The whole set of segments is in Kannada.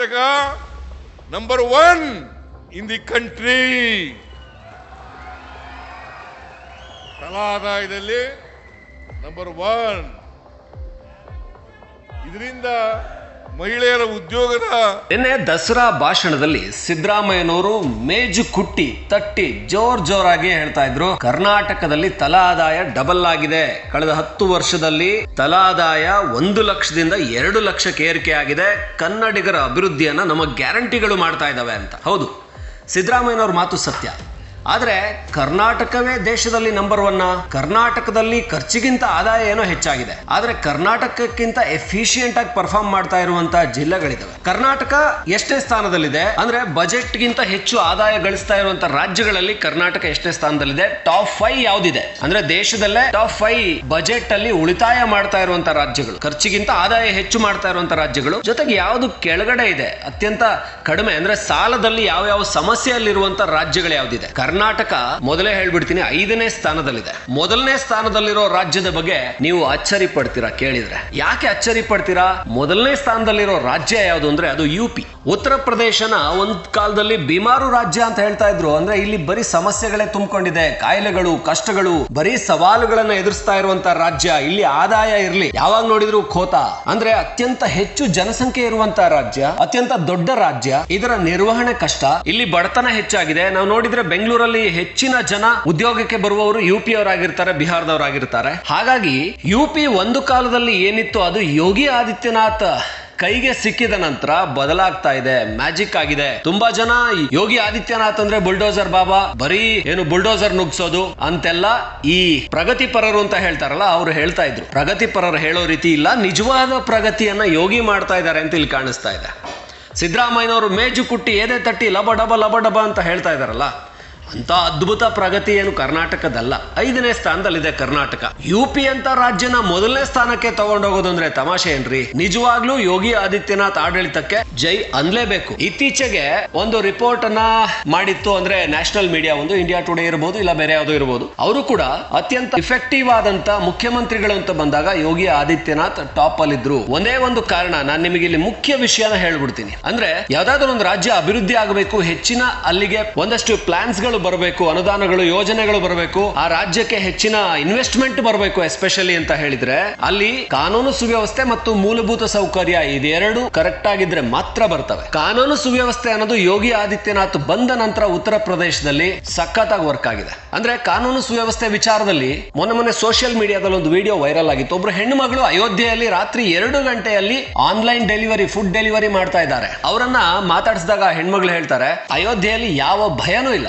Karnataka number one in the country ತಲಾ ಆದಾಯದಲ್ಲಿ ನಂಬರ್ ಒನ್ ಇದರಿಂದ ಮಹಿಳೆಯರ ಉದ್ಯೋಗದ ನಿನ್ನೆ ದಸರಾ ಭಾಷಣದಲ್ಲಿ ಸಿದ್ದರಾಮಯ್ಯನವರು ಮೇಜು ಕುಟ್ಟಿ ತಟ್ಟಿ ಜೋರ್ ಜೋರಾಗಿ ಹೇಳ್ತಾ ಇದ್ರು. ಕರ್ನಾಟಕದಲ್ಲಿ ತಲಾ ಆದಾಯ ಡಬಲ್ ಆಗಿದೆ. ಕಳೆದ ಹತ್ತು ವರ್ಷದಲ್ಲಿ ತಲಾ ಆದಾಯ ಒಂದು ಲಕ್ಷದಿಂದ ಎರಡು ಲಕ್ಷಕ್ಕೆ ಏರಿಕೆ ಆಗಿದೆ. ಕನ್ನಡಿಗರ ಅಭಿವೃದ್ಧಿಯನ್ನ ನಮ್ಮ ಗ್ಯಾರಂಟಿಗಳು ಮಾಡ್ತಾ ಇದ್ದಾವೆ ಅಂತ. ಹೌದು, ಸಿದ್ದರಾಮಯ್ಯನವ್ರ ಮಾತು ಸತ್ಯ. ಆದ್ರೆ ಕರ್ನಾಟಕವೇ ದೇಶದಲ್ಲಿ ನಂಬರ್ ಒನ್ ಕರ್ನಾಟಕದಲ್ಲಿ ಖರ್ಚಿಗಿಂತ ಆದಾಯ ಏನೋ ಹೆಚ್ಚಾಗಿದೆ. ಆದ್ರೆ ಕರ್ನಾಟಕಕ್ಕಿಂತ ಎಫಿಷಿಯಂಟ್ ಆಗಿ ಪರ್ಫಾರ್ಮ್ ಮಾಡ್ತಾ ಇರುವಂತಹ ಜಿಲ್ಲೆಗಳಿದಾವೆ. ಕರ್ನಾಟಕ ಎಷ್ಟೇ ಸ್ಥಾನದಲ್ಲಿದೆ, ಅಂದ್ರೆ ಬಜೆಟ್ ಗಿಂತ ಹೆಚ್ಚು ಆದಾಯ ಗಳಿಸ್ತಾ ಇರುವಂತಹ ರಾಜ್ಯಗಳಲ್ಲಿ ಕರ್ನಾಟಕ ಎಷ್ಟೇ ಸ್ಥಾನದಲ್ಲಿದೆ ಟಾಪ್ ಫೈವ್ ಯಾವ್ದಿದೆ? ಅಂದ್ರೆ ದೇಶದಲ್ಲೇ ಟಾಪ್ ಫೈವ್ ಬಜೆಟ್ ಅಲ್ಲಿ ಉಳಿತಾಯ ಮಾಡ್ತಾ ಇರುವಂತಹ ರಾಜ್ಯಗಳು. ಖರ್ಚಿಗಿಂತ ಆದಾಯ ಹೆಚ್ಚು ಮಾಡ್ತಾ ಇರುವಂತಹ ರಾಜ್ಯಗಳು. ಜೊತೆಗೆ ಯಾವುದು ಕೆಳಗಡೆ ಇದೆ, ಅತ್ಯಂತ ಕಡಿಮೆ, ಅಂದ್ರೆ ಸಾಲದಲ್ಲಿ ಯಾವ ಯಾವ ಸಮಸ್ಯೆಯಲ್ಲಿರುವಂತಹ ರಾಜ್ಯಗಳು ಯಾವ್ದಿದೆ? ಕರ್ನಾಟಕ ಮೊದಲೇ ಹೇಳ್ಬಿಡ್ತೀನಿ ಐದನೇ ಸ್ಥಾನದಲ್ಲಿದೆ. ಮೊದಲನೇ ಸ್ಥಾನದಲ್ಲಿರೋ ರಾಜ್ಯದ ಬಗ್ಗೆ ನೀವು ಅಚ್ಚರಿ ಪಡ್ತೀರಾ ಕೇಳಿದ್ರೆ. ಯಾಕೆ ಅಚ್ಚರಿ ಪಡ್ತೀರಾ ಮೊದಲನೇ ಸ್ಥಾನದಲ್ಲಿರೋ ರಾಜ್ಯ ಯಾವುದು ಅಂದ್ರೆ ಅದು ಯು ಪಿ ಉತ್ತರ ಪ್ರದೇಶನ ಒಂದ್ ಕಾಲದಲ್ಲಿ ಬಿಮಾರು ರಾಜ್ಯ ಅಂತ ಹೇಳ್ತಾ ಇದ್ರು. ಅಂದ್ರೆ ಇಲ್ಲಿ ಬರೀ ಸಮಸ್ಯೆಗಳೇ ತುಂಬಿಕೊಂಡಿದೆ. ಕಾಯಿಲೆಗಳು, ಕಷ್ಟಗಳು, ಬರೀ ಸವಾಲುಗಳನ್ನ ಎದುರಿಸ್ತಾ ಇರುವಂತ ರಾಜ್ಯ. ಇಲ್ಲಿ ಆದಾಯ ಇರ್ಲಿ. ಯಾವಾಗ ನೋಡಿದ್ರು ಖೋತ. ಅಂದ್ರೆ ಅತ್ಯಂತ ಹೆಚ್ಚು ಜನಸಂಖ್ಯೆ ಇರುವಂತ ರಾಜ್ಯ, ಅತ್ಯಂತ ದೊಡ್ಡ ರಾಜ್ಯ. ಇದರ ನಿರ್ವಹಣೆ ಕಷ್ಟ. ಇಲ್ಲಿ ಬಡತನ ಹೆಚ್ಚಾಗಿದೆ. ನಾವು ನೋಡಿದ್ರೆ ಬೆಂಗಳೂರಲ್ಲಿ ಹೆಚ್ಚಿನ ಜನ ಉದ್ಯೋಗಕ್ಕೆ ಬರುವವರು ಯು ಪಿ ಅವರಾಗಿರ್ತಾರೆ, ಬಿಹಾರದವರಾಗಿರ್ತಾರೆ. ಹಾಗಾಗಿ ಯು ಪಿ ಒಂದು ಕಾಲದಲ್ಲಿ ಏನಿತ್ತು ಅದು ಯೋಗಿ ಆದಿತ್ಯನಾಥ್ ಕೈಗೆ ಸಿಕ್ಕಿದ ನಂತರ ಬದಲಾಗ್ತಾ ಇದೆ, ಮ್ಯಾಜಿಕ್ ಆಗಿದೆ. ತುಂಬಾ ಜನ ಯೋಗಿ ಆದಿತ್ಯನಾಥ್ ಅಂದ್ರೆ ಬುಲ್ಡೋಸರ್ ಬಾಬಾ, ಬರೀ ಏನು ಬುಲ್ಡೋಸರ್ ನುಗ್ಸೋದು ಅಂತೆಲ್ಲ ಈ ಪ್ರಗತಿಪರರು ಅಂತ ಹೇಳ್ತಾರಲ್ಲ, ಅವ್ರು ಹೇಳ್ತಾ ಇದ್ರು. ಪ್ರಗತಿಪರರು ಹೇಳೋ ರೀತಿ ಇಲ್ಲ, ನಿಜವಾದ ಪ್ರಗತಿಯನ್ನ ಯೋಗಿ ಮಾಡ್ತಾ ಇದ್ದಾರೆ ಅಂತ ಇಲ್ಲಿ ಕಾಣಿಸ್ತಾ ಇದೆ. ಸಿದ್ದರಾಮಯ್ಯನವರು ಮೇಜು ಕುಟ್ಟಿ ಏದೇ ತಟ್ಟಿ ಲಬ ಡಬ ಲಬ ಡಬ ಅಂತ ಹೇಳ್ತಾ ಇದಾರಲ್ಲ ಅಂತ ಅದ್ಭುತ ಪ್ರಗತಿ ಏನು ಕರ್ನಾಟಕದಲ್ಲ, ಐದನೇ ಸ್ಥಾನದಲ್ಲಿದೆ ಕರ್ನಾಟಕ. ಯು ಪಿ ಅಂತ ರಾಜ್ಯನ ಮೊದಲನೇ ಸ್ಥಾನಕ್ಕೆ ತಗೊಂಡೋಗೋದು ಅಂದ್ರೆ ತಮಾಷೆ ಏನ್ರಿ? ನಿಜವಾಗ್ಲೂ ಯೋಗಿ ಆದಿತ್ಯನಾಥ್ ಆಡಳಿತಕ್ಕೆ ಜೈ ಅನ್ಲೇಬೇಕು. ಇತ್ತೀಚೆಗೆ ಒಂದು ರಿಪೋರ್ಟ್ ಅನ್ನ ಮಾಡಿತ್ತು ಅಂದ್ರೆ ನ್ಯಾಷನಲ್ ಮೀಡಿಯಾ ಒಂದು ಇಂಡಿಯಾ ಟುಡೇ ಇರಬಹುದು ಇಲ್ಲ ಬೇರೆ ಯಾವುದೋ ಇರಬಹುದು ಅವರು ಕೂಡ ಅತ್ಯಂತ ಇಫೆಕ್ಟಿವ್ ಆದಂತ ಮುಖ್ಯಮಂತ್ರಿಗಳು ಅಂತ ಬಂದಾಗ ಯೋಗಿ ಆದಿತ್ಯನಾಥ್ ಟಾಪ್ ಅಲ್ಲಿ ಇದ್ರು ಒಂದೇ ಒಂದು ಕಾರಣ, ನಾನು ನಿಮಗೆ ಇಲ್ಲಿ ಮುಖ್ಯ ವಿಷಯನ ಹೇಳ್ಬಿಡ್ತೀನಿ. ಅಂದ್ರೆ ಯಾವ್ದಾದ್ರು ಒಂದು ರಾಜ್ಯ ಅಭಿವೃದ್ಧಿ ಆಗಬೇಕು, ಹೆಚ್ಚಿನ ಅಲ್ಲಿಗೆ ಒಂದಷ್ಟು ಪ್ಲಾನ್ಸ್ಗಳು ಬರಬೇಕು, ಅನುದಾನಗಳು, ಯೋಜನೆಗಳು ಬರಬೇಕು, ಆ ರಾಜ್ಯಕ್ಕೆ ಹೆಚ್ಚಿನ ಇನ್ವೆಸ್ಟ್ಮೆಂಟ್ ಬರಬೇಕು ಎಸ್ಪೆಷಲಿ ಅಂತ ಹೇಳಿದ್ರೆ, ಅಲ್ಲಿ ಕಾನೂನು ಸುವ್ಯವಸ್ಥೆ ಮತ್ತು ಮೂಲಭೂತ ಸೌಕರ್ಯ ಇದೆರಡು ಕರೆಕ್ಟ್ ಆಗಿದ್ರೆ ಮಾತ್ರ ಬರ್ತವೆ. ಕಾನೂನು ಸುವ್ಯವಸ್ಥೆ ಅನ್ನೋದು ಯೋಗಿ ಆದಿತ್ಯನಾಥ್ ಬಂದ ನಂತರ ಉತ್ತರ ಪ್ರದೇಶದಲ್ಲಿ ಸಖತ್ತಾಗಿ ವರ್ಕ್ ಆಗಿದೆ. ಅಂದ್ರೆ ಕಾನೂನು ಸುವ್ಯವಸ್ಥೆ ವಿಚಾರದಲ್ಲಿ ಮೊನ್ನೆ ಮೊನ್ನೆ ಸೋಷಿಯಲ್ ಮೀಡಿಯಾದಲ್ಲಿ ಒಂದು ವಿಡಿಯೋ ವೈರಲ್ ಆಗಿತ್ತು. ಒಬ್ರು ಹೆಣ್ಣು ಅಯೋಧ್ಯೆಯಲ್ಲಿ ರಾತ್ರಿ ಎರಡು ಗಂಟೆಯಲ್ಲಿ ಆನ್ಲೈನ್ ಡೆಲಿವರಿ ಫುಡ್ ಡೆಲಿವರಿ ಮಾಡ್ತಾ ಇದ್ದಾರೆ. ಅವರನ್ನ ಮಾತಾಡಿಸಿದಾಗ ಹೆಣ್ಮಗಳು ಹೇಳ್ತಾರೆ, ಅಯೋಧ್ಯೆಯಲ್ಲಿ ಯಾವ ಭಯನೂ ಇಲ್ಲ.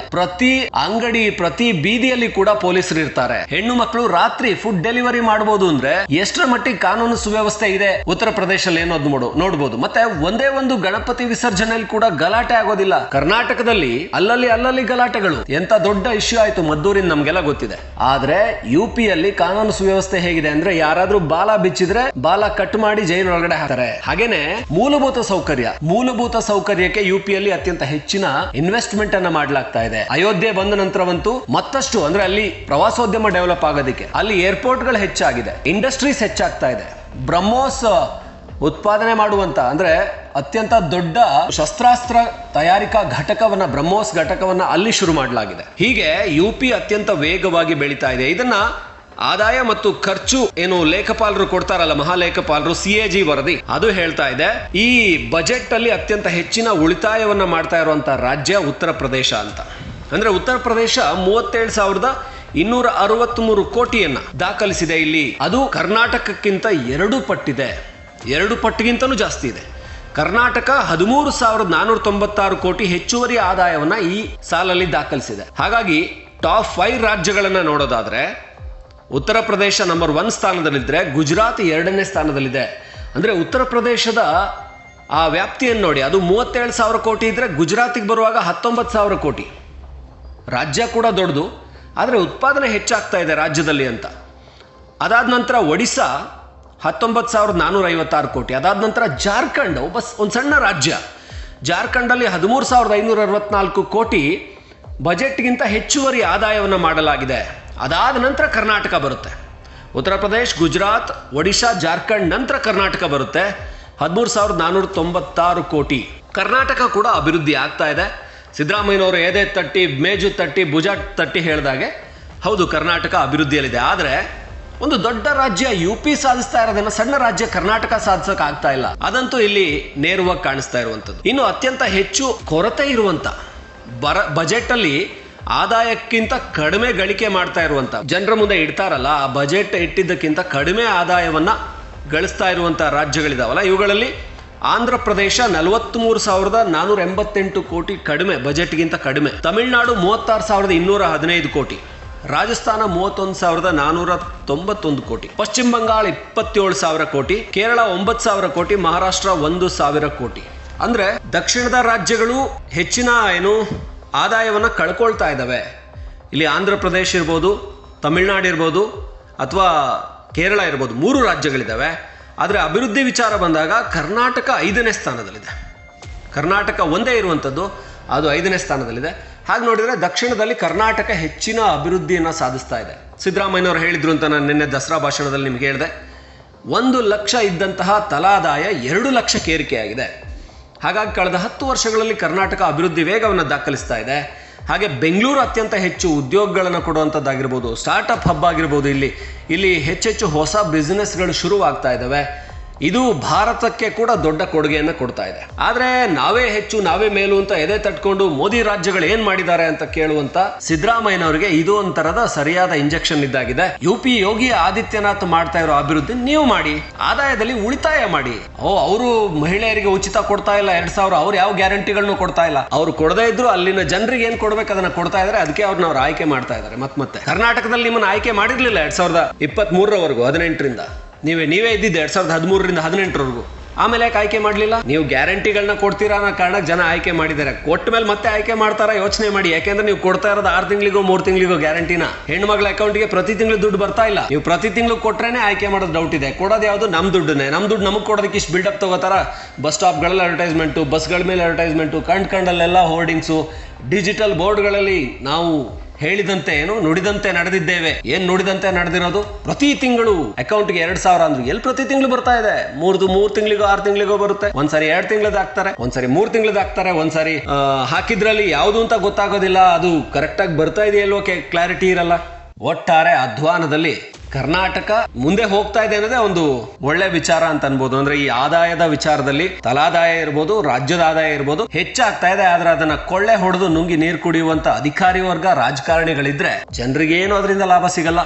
ಅಂಗಡಿ, ಪ್ರತಿ ಬೀದಿಯಲ್ಲಿ ಕೂಡ ಪೊಲೀಸರು ಇರ್ತಾರೆ. ಹೆಣ್ಣು ಮಕ್ಕಳು ರಾತ್ರಿ ಫುಡ್ ಡೆಲಿವರಿ ಮಾಡಬಹುದು ಅಂದ್ರೆ ಎಷ್ಟರ ಮಟ್ಟಿಗೆ ಕಾನೂನು ಸುವ್ಯವಸ್ಥೆ ಇದೆ? ಉತ್ತರ ಪ್ರದೇಶದಲ್ಲಿ ಏನೋದು ನೋಡು ನೋಡಬಹುದು ಮತ್ತೆ ಒಂದೇ ಒಂದು ಗಣಪತಿ ವಿಸರ್ಜನೆಯಲ್ಲಿ ಕೂಡ ಗಲಾಟೆ ಆಗೋದಿಲ್ಲ. ಕರ್ನಾಟಕದಲ್ಲಿ ಅಲ್ಲಲ್ಲಿ ಅಲ್ಲಲ್ಲಿ ಗಲಾಟೆಗಳು. ಎಂತ ದೊಡ್ಡ ಇಶ್ಯೂ ಆಯ್ತು ಮದ್ದೂರಿನ ನಮ್ಗೆಲ್ಲ ಗೊತ್ತಿದೆ. ಆದ್ರೆ ಯು ಪಿಯಲ್ಲಿ ಕಾನೂನು ಸುವ್ಯವಸ್ಥೆ ಹೇಗಿದೆ ಅಂದ್ರೆ ಯಾರಾದ್ರೂ ಬಾಲ ಬಿಚ್ಚಿದ್ರೆ ಬಾಲ ಕಟ್ ಮಾಡಿ ಜೈಲೊಳಗಡೆ ಹಾಕ್ತಾರೆ. ಹಾಗೇನೆ ಮೂಲಭೂತ ಸೌಕರ್ಯ. ಮೂಲಭೂತ ಸೌಕರ್ಯಕ್ಕೆ ಯು ಪಿಯಲ್ಲಿ ಅತ್ಯಂತ ಹೆಚ್ಚಿನ ಇನ್ವೆಸ್ಟ್ಮೆಂಟ್ ಅನ್ನ ಮಾಡಲಾಗ್ತಾ ಇದೆ. ಅಯೋಧ್ಯೆ ಬಂದ ನಂತರವಂತೂ ಮತ್ತಷ್ಟು, ಅಂದ್ರೆ ಅಲ್ಲಿ ಪ್ರವಾಸೋದ್ಯಮ ಡೆವಲಪ್ ಆಗೋದಕ್ಕೆ, ಅಲ್ಲಿ ಏರ್ಪೋರ್ಟ್ಗಳು ಹೆಚ್ಚಾಗಿದೆ ಇಂಡಸ್ಟ್ರೀಸ್ ಹೆಚ್ಚಾಗ್ತಾ ಇದೆ. ಬ್ರಹ್ಮೋಸ್ ಉತ್ಪಾದನೆ ಮಾಡುವಂತ, ಅಂದ್ರೆ ಅತ್ಯಂತ ದೊಡ್ಡ ಶಸ್ತ್ರಾಸ್ತ್ರ ತಯಾರಿಕಾ ಘಟಕವನ್ನ, ಬ್ರಹ್ಮೋಸ್ ಘಟಕವನ್ನ ಅಲ್ಲಿ ಶುರು ಮಾಡಲಾಗಿದೆ. ಹೀಗೆ ಯು ಪಿ ಅತ್ಯಂತ ವೇಗವಾಗಿ ಬೆಳೀತಾ ಇದೆ. ಇದನ್ನ ಆದಾಯ ಮತ್ತು ಖರ್ಚು ಏನು ಲೇಖಪಾಲರು ಕೊಡ್ತಾರಲ್ಲ, ಮಹಾಲೇಖಪಾಲರು, ಸಿ ಎ ಜಿ ವರದಿ, ಅದು ಹೇಳ್ತಾ ಇದೆ. ಈ ಬಜೆಟ್ ಅಲ್ಲಿ ಅತ್ಯಂತ ಹೆಚ್ಚಿನ ಉಳಿತಾಯವನ್ನ ಮಾಡ್ತಾ ಇರುವಂತ ರಾಜ್ಯ ಉತ್ತರ ಪ್ರದೇಶ ಅಂತ. ಅಂದ್ರೆ ಉತ್ತರ ಪ್ರದೇಶ ಮೂವತ್ತೇಳು ಸಾವಿರದ ಇನ್ನೂರ ಅರವತ್ಮೂರು ಕೋಟಿಯನ್ನ ದಾಖಲಿಸಿದೆ ಇಲ್ಲಿ. ಅದು ಕರ್ನಾಟಕಕ್ಕಿಂತ ಎರಡು ಪಟ್ಟಿದೆ. ಎರಡು ಪಟ್ಟಿಗಿಂತಲೂ ಜಾಸ್ತಿ ಇದೆ. ಕರ್ನಾಟಕ ಹದಿಮೂರು ಸಾವಿರದ ನಾನೂರ ತೊಂಬತ್ತಾರು ಕೋಟಿ ಹೆಚ್ಚುವರಿ ಆದಾಯವನ್ನ ಈ ಸಾಲಲ್ಲಿ ದಾಖಲಿಸಿದೆ. ಹಾಗಾಗಿ ಟಾಪ್ ಫೈವ್ ರಾಜ್ಯಗಳನ್ನ ನೋಡೋದಾದ್ರೆ ಉತ್ತರ ಪ್ರದೇಶ ನಂಬರ್ ಒನ್ ಸ್ಥಾನದಲ್ಲಿದ್ದರೆ ಗುಜರಾತ್ ಎರಡನೇ ಸ್ಥಾನದಲ್ಲಿದೆ. ಅಂದರೆ ಉತ್ತರ ಪ್ರದೇಶದ ಆ ವ್ಯಾಪ್ತಿಯನ್ನು ನೋಡಿ. ಅದು ಮೂವತ್ತೇಳು ಸಾವಿರ ಕೋಟಿ ಇದ್ದರೆ ಗುಜರಾತಿಗೆ ಬರುವಾಗ ಹತ್ತೊಂಬತ್ತು ಸಾವಿರ ಕೋಟಿ. ರಾಜ್ಯ ಕೂಡ ದೊಡ್ಡದು, ಆದರೆ ಉತ್ಪಾದನೆ ಹೆಚ್ಚಾಗ್ತಾ ಇದೆ ರಾಜ್ಯದಲ್ಲಿ ಅಂತ. ಅದಾದ ನಂತರ ಒಡಿಸ್ಸಾ ಹತ್ತೊಂಬತ್ತು ಸಾವಿರದ ನಾನ್ನೂರ ಐವತ್ತಾರು ಕೋಟಿ. ಅದಾದ ನಂತರ ಜಾರ್ಖಂಡ್, ಒಬ್ಬ ಒಂದು ಸಣ್ಣ ರಾಜ್ಯ. ಜಾರ್ಖಂಡಲ್ಲಿ ಹದಿಮೂರು ಸಾವಿರದ ಐನೂರ ಅರವತ್ನಾಲ್ಕು ಕೋಟಿ ಬಜೆಟ್ಗಿಂತ ಹೆಚ್ಚುವರಿ ಆದಾಯವನ್ನು ಮಾಡಲಾಗಿದೆ. ಅದಾದ ನಂತರ ಕರ್ನಾಟಕ ಬರುತ್ತೆ. ಉತ್ತರ ಪ್ರದೇಶ್, ಗುಜರಾತ್, ಒಡಿಶಾ, ಜಾರ್ಖಂಡ್, ನಂತರ ಕರ್ನಾಟಕ ಬರುತ್ತೆ. ಹದಿಮೂರು ಸಾವಿರದ ನಾನ್ನೂರ ತೊಂಬತ್ತಾರು ಕೋಟಿ. ಕರ್ನಾಟಕ ಕೂಡ ಅಭಿವೃದ್ಧಿ ಆಗ್ತಾ ಇದೆ. ಸಿದ್ದರಾಮಯ್ಯನವರು ಎದೆ ತಟ್ಟಿ, ಮೇಜು ತಟ್ಟಿ, ಭುಜ ತಟ್ಟಿ ಹೇಳಿದಾಗೆ ಹೌದು, ಕರ್ನಾಟಕ ಅಭಿವೃದ್ಧಿಯಲ್ಲಿದೆ. ಆದರೆ ಒಂದು ದೊಡ್ಡ ರಾಜ್ಯ ಯು ಪಿ ಸಾಧಿಸ್ತಾ ಇರೋದನ್ನ ಸಣ್ಣ ರಾಜ್ಯ ಕರ್ನಾಟಕ ಸಾಧಿಸಕ್ ಆಗ್ತಾ ಇಲ್ಲ. ಅದಂತೂ ಇಲ್ಲಿ ನೇರವಾಗಿ ಕಾಣಿಸ್ತಾ ಇರುವಂತದ್ದು ಇನ್ನು ಅತ್ಯಂತ ಹೆಚ್ಚು ಕೊರತೆ ಇರುವಂತ ಬರ ಬಜೆಟ್ ಅಲ್ಲಿ ಆದಾಯಕ್ಕಿಂತ ಕಡಿಮೆ ಗಳಿಕೆ ಮಾಡ್ತಾ ಇರುವಂತ ಜನರ ಮುಂದೆ ಇಡ್ತಾರಲ್ಲ, ಆ ಬಜೆಟ್ ಇಟ್ಟಿದ್ದಕ್ಕಿಂತ ಕಡಿಮೆ ಆದಾಯವನ್ನ ಗಳಿಸ್ತಾ ಇರುವಂತ ರಾಜ್ಯಗಳಿದಾವಲ್ಲ, ಇವುಗಳಲ್ಲಿ ಆಂಧ್ರ ಪ್ರದೇಶ ನಲವತ್ತ್ಮೂರು ಸಾವಿರದ ನಾನೂರ ಎಂಬತ್ತೆಂಟು ಕೋಟಿ ಕಡಿಮೆ, ಬಜೆಟ್ಗಿಂತ ಕಡಿಮೆ. ತಮಿಳುನಾಡು ಮೂವತ್ತಾರು ಸಾವಿರದ ಇನ್ನೂರ ಹದಿನೈದು ಕೋಟಿ. ರಾಜಸ್ಥಾನ ಮೂವತ್ತೊಂದು ಸಾವಿರದ ನಾನೂರ ತೊಂಬತ್ತೊಂದು ಕೋಟಿ. ಪಶ್ಚಿಮ ಬಂಗಾಳ ಇಪ್ಪತ್ತೇಳು ಸಾವಿರ ಕೋಟಿ. ಕೇರಳ ಒಂಬತ್ತು ಸಾವಿರ ಕೋಟಿ. ಮಹಾರಾಷ್ಟ್ರ ಒಂದು ಸಾವಿರ ಕೋಟಿ. ಅಂದ್ರೆ ದಕ್ಷಿಣದ ರಾಜ್ಯಗಳು ಹೆಚ್ಚಿನ ಏನು ಆದಾಯವನ್ನ ಕಳ್ಕೊಳ್ತಾ ಇದ್ದಾವೆ ಇಲ್ಲಿ ಆಂಧ್ರ ಪ್ರದೇಶ ಇರ್ಬೋದು, ತಮಿಳ್ನಾಡು ಇರ್ಬೋದು, ಅಥವಾ ಕೇರಳ ಇರ್ಬೋದು, ಮೂರು ರಾಜ್ಯಗಳಿದ್ದಾವೆ ಆದರೆ ಅಭಿವೃದ್ಧಿ ವಿಚಾರ ಬಂದಾಗ ಕರ್ನಾಟಕ ಐದನೇ ಸ್ಥಾನದಲ್ಲಿದೆ. ಕರ್ನಾಟಕ ಒಂದೇ ಇರುವಂಥದ್ದು ಅದು ಐದನೇ ಸ್ಥಾನದಲ್ಲಿದೆ. ಹಾಗೆ ನೋಡಿದರೆ ದಕ್ಷಿಣದಲ್ಲಿ ಕರ್ನಾಟಕ ಹೆಚ್ಚಿನ ಅಭಿವೃದ್ಧಿಯನ್ನು ಸಾಧಿಸ್ತಾ ಇದೆ. ಸಿದ್ದರಾಮಯ್ಯನವರು ಹೇಳಿದ್ರು ಅಂತ ನಾನು ನಿನ್ನೆ ದಸರಾ ಭಾಷಣದಲ್ಲಿ ನಿಮ್ಗೆ ಹೇಳಿದೆ. ಒಂದು ಲಕ್ಷ ಇದ್ದಂತಹ ತಲಾದಾಯ ಎರಡು ಲಕ್ಷಕ್ಕೆ ಏರಿಕೆಯಾಗಿದೆ. ಹಾಗಾಗಿ ಕಳೆದ ಹತ್ತು ವರ್ಷಗಳಲ್ಲಿ ಕರ್ನಾಟಕ ಅಭಿವೃದ್ಧಿ ವೇಗವನ್ನು ದಾಖಲಿಸ್ತಾ ಇದೆ. ಹಾಗೆ ಬೆಂಗಳೂರು ಅತ್ಯಂತ ಹೆಚ್ಚು ಉದ್ಯೋಗಗಳನ್ನು ಕೊಡುವಂಥದ್ದಾಗಿರ್ಬೋದು ಸ್ಟಾರ್ಟಪ್ ಹಬ್ ಆಗಿರ್ಬೋದು ಇಲ್ಲಿ. ಇಲ್ಲಿ ಹೆಚ್ಚೆಚ್ಚು ಹೊಸ ಬಿಸ್ನೆಸ್ಗಳು ಶುರುವಾಗ್ತಾ ಇದ್ದಾವೆ ಇದು ಭಾರತಕ್ಕೆ ಕೂಡ ದೊಡ್ಡ ಕೊಡುಗೆಯನ್ನು ಕೊಡ್ತಾ ಇದೆ. ಆದರೆ ನಾವೇ ಹೆಚ್ಚು, ನಾವೇ ಮೇಲು ಅಂತ ಎದೆ ತಟ್ಕೊಂಡು ಮೋದಿ ರಾಜ್ಯಗಳು ಏನ್ ಮಾಡಿದ್ದಾರೆ ಅಂತ ಕೇಳುವಂತ ಸಿದ್ದರಾಮಯ್ಯನವರಿಗೆ ಇದು ಒಂಥರದ ಸರಿಯಾದ ಇಂಜೆಕ್ಷನ್ ಇದ್ದಾಗಿದೆ. ಯು ಪಿ ಯೋಗಿ ಆದಿತ್ಯನಾಥ್ ಮಾಡ್ತಾ ಇರೋ ಅಭಿವೃದ್ಧಿ ನೀವು ಮಾಡಿ, ಆದಾಯದಲ್ಲಿ ಉಳಿತಾಯ ಮಾಡಿ. ಓ, ಅವರು ಮಹಿಳೆಯರಿಗೆ ಉಚಿತ ಕೊಡ್ತಾ ಇಲ್ಲ, ಎರಡ್ ಸಾವಿರ, ಅವ್ರು ಯಾವ ಗ್ಯಾರಂಟಿಗಳನ್ನು ಕೊಡ್ತಾ ಇಲ್ಲ. ಅವ್ರು ಕೊಡದೇ ಇದ್ರು ಅಲ್ಲಿನ ಜನರಿಗೆ ಏನ್ ಕೊಡ್ಬೇಕು ಅದನ್ನ ಕೊಡ್ತಾ ಇದಾರೆ, ಅದಕ್ಕೆ ಅವ್ರನ್ನ ಅವ್ರು ಆಯ್ಕೆ ಮಾಡ್ತಾ ಇದ್ದಾರೆ ಮತ್ತೆ ಮತ್ತೆ. ಕರ್ನಾಟಕದಲ್ಲಿ ನಿಮ್ಮನ್ನ ಆಯ್ಕೆ ಮಾಡಿರ್ಲಿಲ್ಲ ಎರಡ್ ಸಾವಿರದ ಇಪ್ಪತ್ತ್ ಮೂರರವರೆಗೂ, ಹದಿನೆಂಟರಿಂದ. ನೀವೇ ನೀವೇ ಇದ್ದಿದ್ದು ಎರಡ್ ಸಾವಿರದ ಹದಿಮೂರರಿಂದ ಹದಿನೆಂಟರವರೆಗೂ. ಆಮೇಲೆ ಯಾಕೆ ಆಯ್ಕೆ ಮಾಡಲಿಲ್ಲ? ನೀವು ಗ್ಯಾರಂಟಿಗಳನ್ನ ಕೊಡ್ತೀರಾ ಅನ್ನೋ ಕಾರಣಕ್ಕೆ ಜನ ಆಯ್ಕೆ ಮಾಡಿದ್ದಾರೆ. ಕೊಟ್ಟ ಮೇಲೆ ಮತ್ತೆ ಆಯ್ಕೆ ಮಾಡ್ತಾರಾ ಯೋಚನೆ ಮಾಡಿ. ಯಾಕೆಂದ್ರೆ ನೀವು ಕೊಡ್ತಾ ಇರೋದು ಆರು ತಿಂಗಳಿಗೋ, ಮೂರು ತಿಂಗಳಿಗೋ ಗ್ಯಾರಂಟಿನ? ಹೆಣ್ಮಗಳ ಅಕೌಂಟ್ಗೆ ಪ್ರತಿ ತಿಂಗಳು ದುಡ್ಡು ಬರ್ತಾ ಇಲ್ಲ. ನೀವು ಪ್ರತಿ ತಿಂಗಳು ಕೊಟ್ರೇನೆ ಆಯ್ಕೆ ಮಾಡೋದು ಡೌಟ್ ಇದೆ. ಕೊಡೋದು ಯಾವುದು? ನಮ್ಮ ದುಡ್ಡನ್ನೇ. ನಮ್ಮ ದುಡ್ಡು ನಮಗೆ ಕೊಡೋದಕ್ಕೆ ಇಷ್ಟು ಬಿಲ್ಡಪ್ ತಗೋತಾರ? ಬಸ್ ಸ್ಟಾಪ್ಗಳಲ್ಲಿ ಅಡ್ವರ್ಟೈಸ್ಮೆಂಟು ಬಸ್ಗಳ ಮೇಲೆ ಅಡ್ವರ್ಟೈಸ್ಮೆಂಟು ಕಂಡ್ ಕಂಡಲ್ಲೆಲ್ಲ ಹೋರ್ಡಿಂಗ್ಸು ಡಿಜಿಟಲ್ ಬೋರ್ಡ್ಗಳಲ್ಲಿ ನಾವು ಹೇಳಿದಂತೆ ಏನು ನುಡಿದಂತೆ ನಡೆದಿದ್ದೇವೆ. ಏನ್ ನುಡಿದಂತೆ ನಡೆದಿರೋದು? ಪ್ರತಿ ತಿಂಗಳು ಅಕೌಂಟ್ಗೆ ಎರಡ್ ಸಾವಿರ ಅಂದ್ರೆ. ಎಲ್ಲಿ ಪ್ರತಿ ತಿಂಗಳು ಬರ್ತಾ ಇದೆ? ಮೂರ್ದು ಮೂರ್ ತಿಂಗಳಿಗೋ ಆರು ತಿಂಗಳಿಗೋ ಬರುತ್ತೆ. ಒಂದ್ಸರಿ ಎರಡ್ ತಿಂಗಳದ ಹಾಕ್ತಾರೆ, ಒಂದ್ಸರಿ ಮೂರ್ ತಿಂಗಳದ ಹಾಕ್ತಾರೆ, ಒಂದ್ಸರಿ ಹಾಕಿದ್ರಲ್ಲಿ ಯಾವುದು ಅಂತ ಗೊತ್ತಾಗೋದಿಲ್ಲ. ಅದು ಕರೆಕ್ಟ್ ಆಗಿ ಬರ್ತಾ ಇದೆಯಲ್ವೋ ಕ್ಲಾರಿಟಿ ಇರಲ್ಲ. ಒಟ್ಟಾರೆ ಅಧ್ವಾನದಲ್ಲಿ ಕರ್ನಾಟಕ ಮುಂದೆ ಹೋಗ್ತಾ ಇದೆ ಅನ್ನೋದೇ ಒಂದು ಒಳ್ಳೆ ವಿಚಾರ ಅಂತ ಅನ್ಬೋದು. ಅಂದ್ರೆ ಈ ಆದಾಯದ ವಿಚಾರದಲ್ಲಿ ತಲಾದಾಯ ಇರ್ಬೋದು, ರಾಜ್ಯದ ಆದಾಯ ಇರ್ಬೋದು, ಹೆಚ್ಚಾಗ್ತಾ ಇದೆ. ಆದ್ರೆ ಅದನ್ನ ಕೊಳ್ಳೆ ಹೊಡೆದು ನುಂಗಿ ನೀರು ಕುಡಿಯುವಂತ ಅಧಿಕಾರಿ ವರ್ಗ, ರಾಜಕಾರಣಿಗಳಿದ್ರೆ ಜನರಿಗೆ ಏನು ಅದರಿಂದ ಲಾಭ ಸಿಗಲ್ಲ.